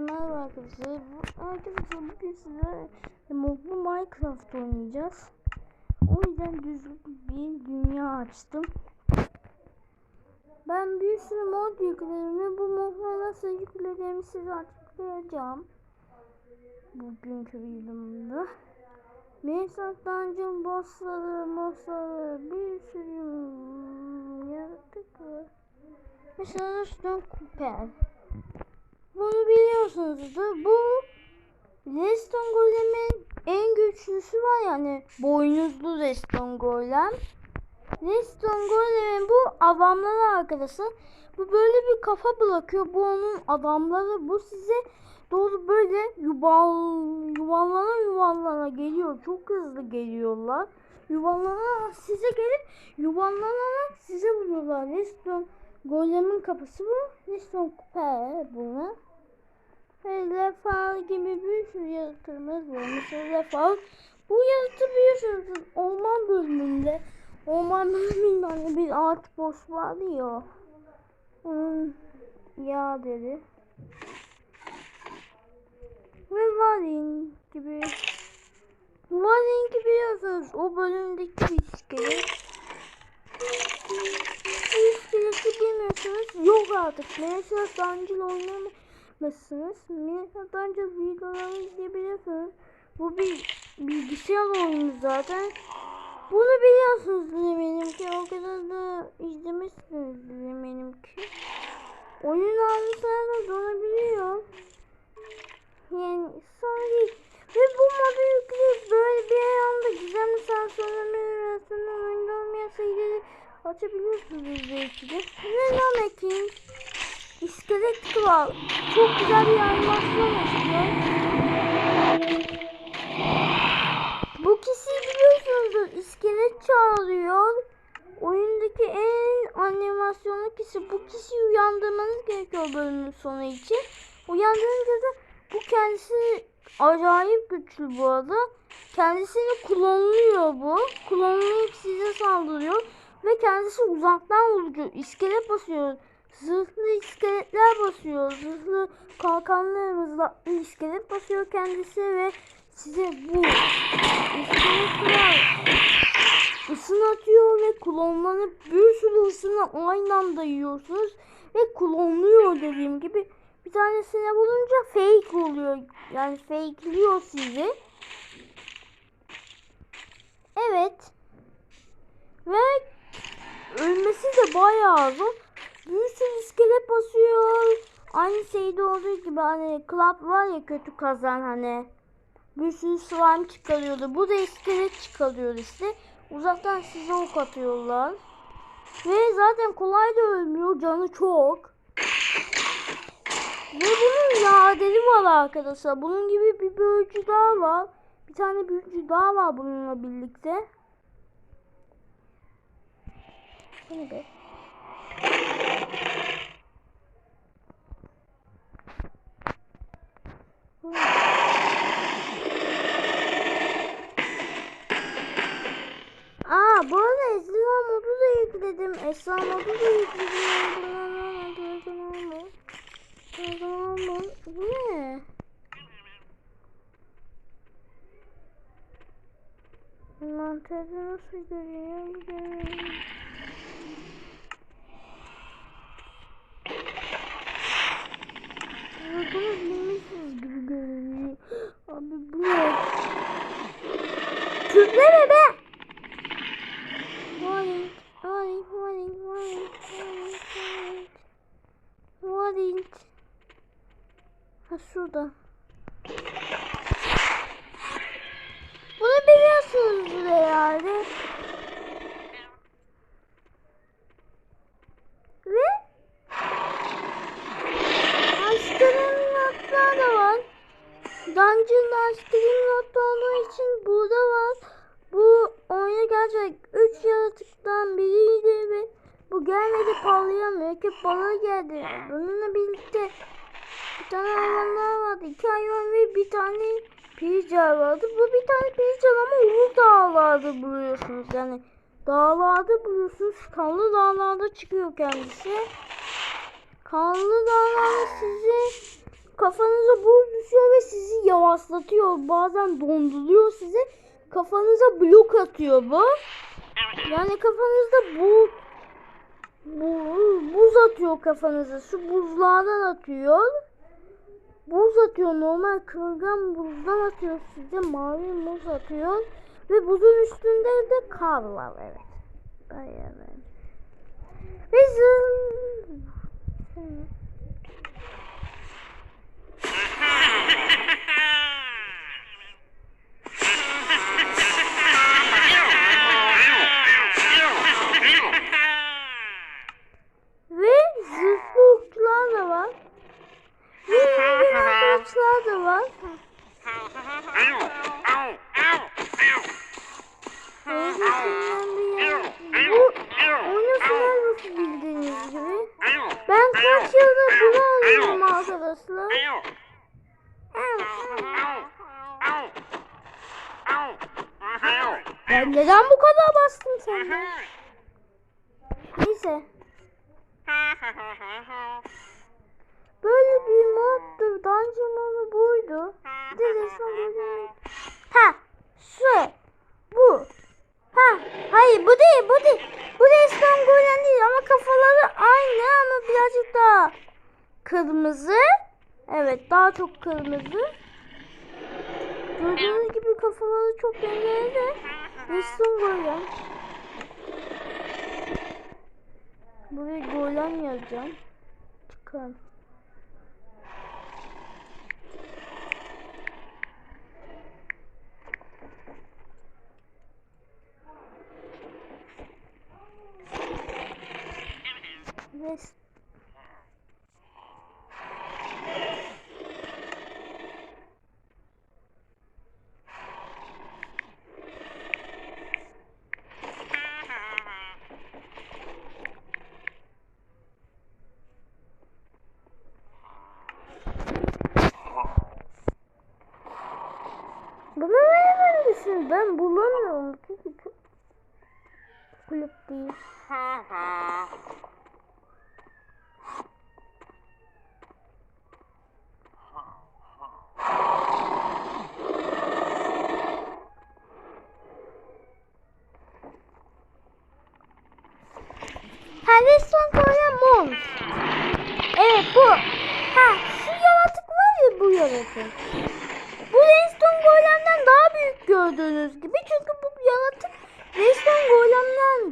Merhaba arkadaşlar. Arkadaşlar bugün size modlu Minecraft oynayacağız. O yüzden düzgün bir dünya açtım. Ben bir sürü mod yükledim ve bu modları nasıl yüklediğimi size açıklayacağım. Bugünkü videomda. Mesela dungeon bossları, bossları bir sürü yaratık var. Mesela Stone Cooper. Biliyorsunuzdur. Bu Reston Golem'in en güçlüsü var yani boynuzlu Reston Golem. Reston Golem'in bu adamları arkadaşlar. Bu böyle bir kafa bırakıyor. Bu onun adamları. Bu size doğru böyle yuval, yuvallana yuvallana geliyor. Çok hızlı geliyorlar. Yuvallana size gelip yuvallanarak size vuruyorlar. Reston Golem'in kapısı bu. Reston Kuper bunu. Ve Lefal gibi bir sürü yaratığımız var. Mesela Lefal. Bu yaratığı biliyorsunuz orman bölümünde. Orman bölümünde hani bir ağaç boss vardı ya. Onun yağ dedi. Ve Varin gibi. Varin gibi biliyorsunuz. O bölümdeki bir iskelet. Bu iskeleti bilmiyorsunuz. Yok artık. Mesela Dungeon oynamazsınız. Mesela Dungeon videolarını izleyebiliyorsunuz. Bu bir bilgisayar oyunu zaten. Bunu biliyorsunuz eminim ki. O kadar da izlemişsiniz eminim ki. Oyun almışlar da donabiliyor. Yani sanki ve bu modu yükleyip böyle bir anda gizemli sansürleme arasında oyunda olmayan sayıları açabiliyorsunuz belki de. Ve Namekin iskelet kral çok güzel bir animasyon yapıyor. Bu kişiyi biliyorsunuzdur. İskelet çağırıyor. Oyundaki en animasyonlu kişi. Bu kişiyi uyandırmanız gerekiyor bölümün sonu için. Uyandırınca da bu kendisi acayip güçlü bu arada. Kendisini klonluyor bu. Klonlayıp size saldırıyor. Ve kendisi uzaktan vurucu. İskelet basıyor. Zırhlı iskeletler basıyor. Zırhlı kalkanlı mızraklı iskelet basıyor kendisi ve size bu iskeletler ısın atıyor ve klonlanıp bir sürü ısını aynı anda yiyorsunuz ve klonluyor dediğim gibi bir tanesine bulunca fake oluyor. Yani fakeliyor sizi. Evet. Ve ölmesi de bayağı zor. Bir sürü iskelet basıyor. Aynı şeyde olduğu gibi hani club var ya kötü kazan hani. Bir sürü slime çıkarıyordu. Bu da iskelet çıkarıyor işte. Uzaktan size ok atıyorlar. Ve zaten kolay da ölmüyor. Canı çok. Ve bunun yadeli var arkadaşlar. Bunun gibi bir büyücü daha var. Bir tane büyücü daha var bununla birlikte. Bu ne be? Bu ne? Aa bu arada Esra modu da yükledim. Esra modu da yükledim. Bu ne? Mantarı nasıl görüyor? Bunu bilmişsiniz gibi görünüyor. Abi bu ne? Türkleme be! Şurada. Bunu biliyorsunuz herhalde. Ve Aşkının notlar da var. Dungeon'da aşkının notlar olduğu için burada var. Bu oyuna gelecek 3 yaratıktan biriydi ve bu gelmedi parlayamıyor ki bana geldi. Bununla birlikte bir tane hayvanlar vardı. iki hayvan ve bir tane pizza vardı. Bu bir tane pizza ama ulu dağlarda buluyorsunuz. Yani dağlarda buluyorsunuz. Kanlı dağlarda çıkıyor kendisi. Kanlı dağlarda sizi kafanıza buz düşüyor ve sizi yavaşlatıyor. Bazen donduruyor sizi. Kafanıza blok atıyor bu. Yani kafanızda bu, bu buz atıyor kafanıza. Şu buzlardan atıyor. Buz atıyor. Normal kırılgan buzdan atıyor size. Mavi buz atıyor. Ve buzun üstünde de kar var. Evet. Bayağı ben. Ve zın... Ve zırhlı okçular da var. Ve yeni okçular da var. Bu oyun senaryosu bildiğiniz gibi. Ben kaç yıldır bunu arkadaşlar. Ben neden bu kadar bastım sende? Neyse. Böyle bir moddu. Dungeon modu buydu. Bir de resmen böyle. Ha, şu. Bu. Ha, hayır bu değil, bu değil. Bu resmen golem değil ama kafaları aynı ama birazcık daha kırmızı. Evet, daha çok kırmızı. Gördüğünüz gibi kafaları çok benzer Resmen golem. Buraya golem yazacağım. Çıkalım. Kulüp değil.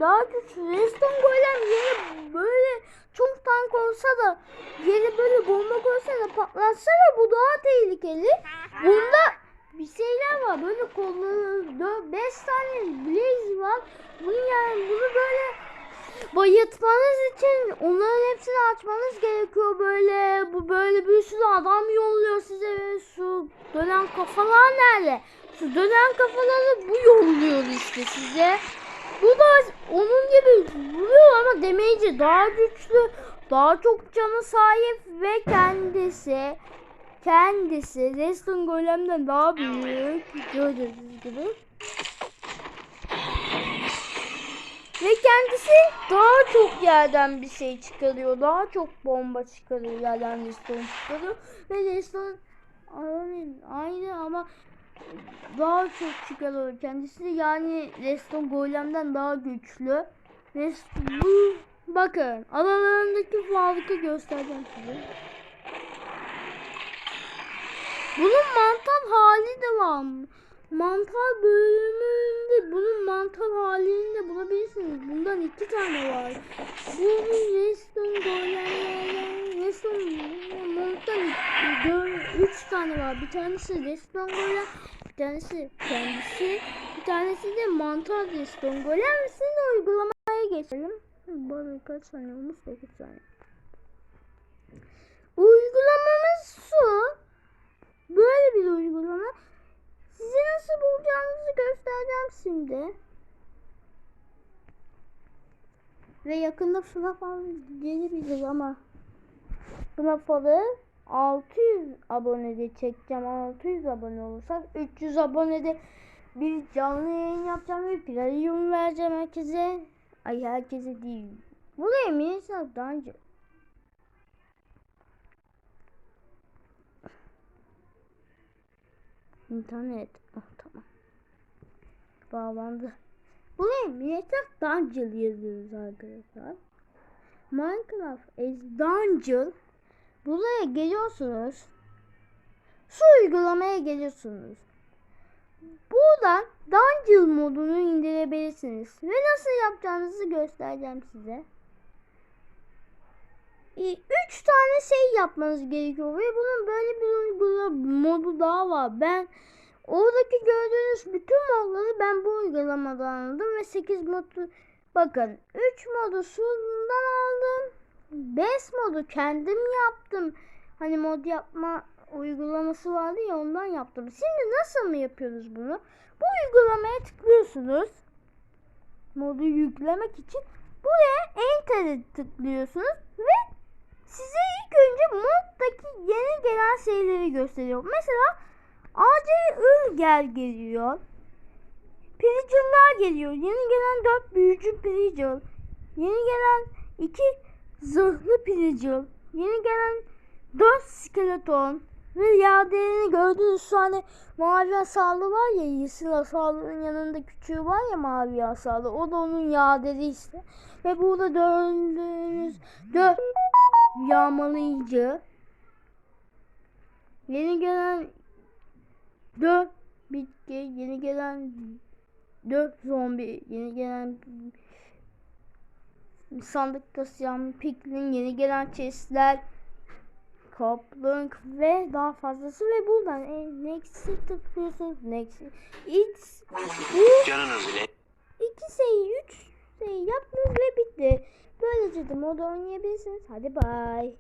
Daha güçlü. Redstone Golem yere böyle çok tank olsa da yere böyle bomba koysa da patlatsa da bu daha tehlikeli. Bunda bir şeyler var. Böyle kolları 5 tane blaze var. Bunu yani bunu böyle bayıltmanız için onların hepsini açmanız gerekiyor böyle. Bu böyle bir sürü adam yolluyor size şu dönen kafalar nerede? Şu dönen kafaları bu yolluyor işte size. Bu da onun gibi vuruyor ama demeyici daha güçlü, daha çok canı sahip ve kendisi kendisi Reston Golem'den daha büyük gördüğünüz gibi. Ve kendisi daha çok yerden bir şey çıkarıyor. Daha çok bomba çıkarıyor yerden Reston çıkarıyor. Ve Reston aynı, ama daha çok çıkarıyor kendisi. Yani Reston Golem'den daha güçlü. Reston, bu bakın aralarındaki farkı göstereceğim size. Bunun mantar hali de var. Mantar bölümünde bunun mantar halini bulabilirsiniz. Bundan iki tane var. Bu Reston Golemlerden Reston Mont'tan üç tane var. Bir tanesi Reston Golem, bir tanesi kendisi, bir tanesi de mantar Reston Golem. Şimdi uygulamaya geçelim. Bu kaç saniye olmuş? 9 saniye. Uygulamamız şu. Böyle bir uygulama. Size nasıl bulacağınızı göstereceğim şimdi. Ve yakında FNAF gelebilir ama FNAF'ı 600 abonede çekeceğim. 600 abone olursak 300 abonede bir canlı yayın yapacağım ve premium vereceğim herkese. Ay herkese değil. Buraya mı daha önce? İnternet. Oh, tamam. Bağlandı. Buraya Minecraft Dungeon yazıyoruz arkadaşlar. Minecraft is Dungeon. Buraya geliyorsunuz. Şu uygulamaya geliyorsunuz. Buradan Dungeon modunu indirebilirsiniz. Ve nasıl yapacağınızı göstereceğim size. E, Üç tane şey yapmanız gerekiyor ve bunun böyle bir uygulama modu daha var. Ben oradaki gördüğünüz bütün modları ben bu uygulamadan aldım ve 8 modu bakın 3 modu şundan aldım. 5 modu kendim yaptım. Hani mod yapma uygulaması vardı ya ondan yaptım. Şimdi nasıl mı yapıyoruz bunu? Bu uygulamaya tıklıyorsunuz. Modu yüklemek için buraya enter'e tıklıyorsunuz ve size ilk önce moddaki yeni gelen şeyleri gösteriyor. Mesela acil ülger geliyor. Pigeonlar geliyor. Yeni gelen 4 büyücü pigeon. Yeni gelen 2 zırhlı pigeon. Yeni gelen 4 skeleton. Ve yaderini gördüğünüz hani mavi asalı var ya yeşil asalının yanında küçüğü var ya mavi asalı. O da onun yaderi işte. Ve burada döndüğünüz dö yağmalayıcı. Yeni gelen dört bitki, yeni gelen dört zombi, yeni gelen sandık taşıyan piklin, yeni gelen chestler, kaplunk ve daha fazlası ve buradan e, next'i tıklıyorsunuz. Next. It's, bu iki şey, üç şey yaptınız ve bitti. Böylece de modu oynayabilirsiniz. Hadi bay.